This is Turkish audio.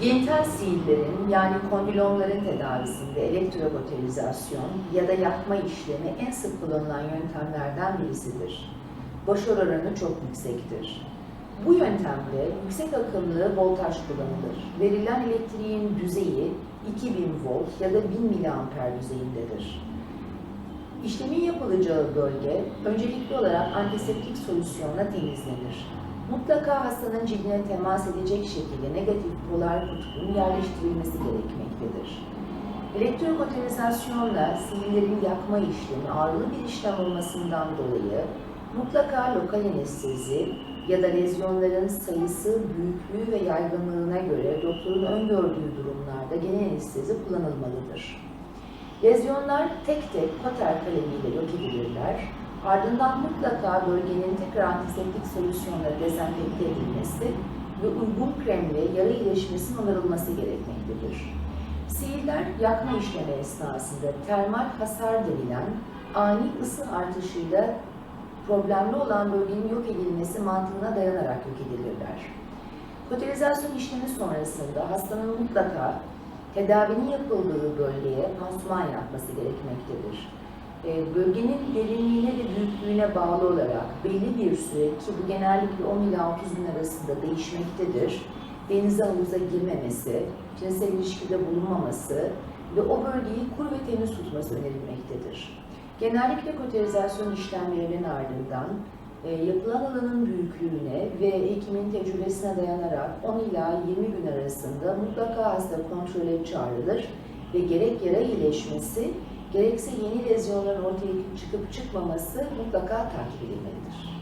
Genital siillerin yani kondilomların tedavisinde elektrokotelizasyon ya da yakma işlemi en sık kullanılan yöntemlerden birisidir. Başarı oranı çok yüksektir. Bu yöntemde yüksek akımlı voltaj kullanılır. Verilen elektriğin düzeyi 2000 volt ya da 1000 miliamper düzeyindedir. İşlemin yapılacağı bölge öncelikli olarak antiseptik solüsyonla temizlenir. Mutlaka hastanın cildine temas edecek şekilde negatif polar kutbun yerleştirilmesi gerekmektedir. Elektrokotelizasyonla sinirlerin yakma işlemi ağırlı bir işlem olmasından dolayı mutlaka lokal anestezi ya da lezyonların sayısı, büyüklüğü ve yaygınlığına göre doktorun öngördüğü durumlarda genel anestezi kullanılmalıdır. Lezyonlar tek tek koter kalemiyle. Ardından mutlaka bölgenin tekrar antiseptik solüsyonla dezenfekte edilmesi ve uygun kremle yara iyileşmesinin onarılması gerekmektedir. Sihirler yakma işlemi esnasında termal hasar denilen ani ısı artışıyla problemli olan bölgenin yok edilmesi mantığına dayanarak yok edilirler. Kotelizasyon işlemi sonrasında hastanın mutlaka tedavinin yapıldığı bölgeye pansuman yapması gerekmektedir. E, Bölgenin derinliğine ve büyüklüğüne bağlı olarak belli bir süre ki bu genellikle 10 ila 30 gün arasında değişmektedir. Denize havuza girmemesi, cinsel ilişkide bulunmaması ve o bölgeyi kuru ve temiz tutması önerilmektedir. Genellikle koterizasyon işlemlerinin ardından e, yapılan alanın büyüklüğüne ve hekimin tecrübesine dayanarak 10 ila 20 gün arasında mutlaka hasta kontrole çağrılır ve gerek yara iyileşmesi, gerekse yeni lezyonların ortaya çıkıp çıkmaması mutlaka takip edilmelidir.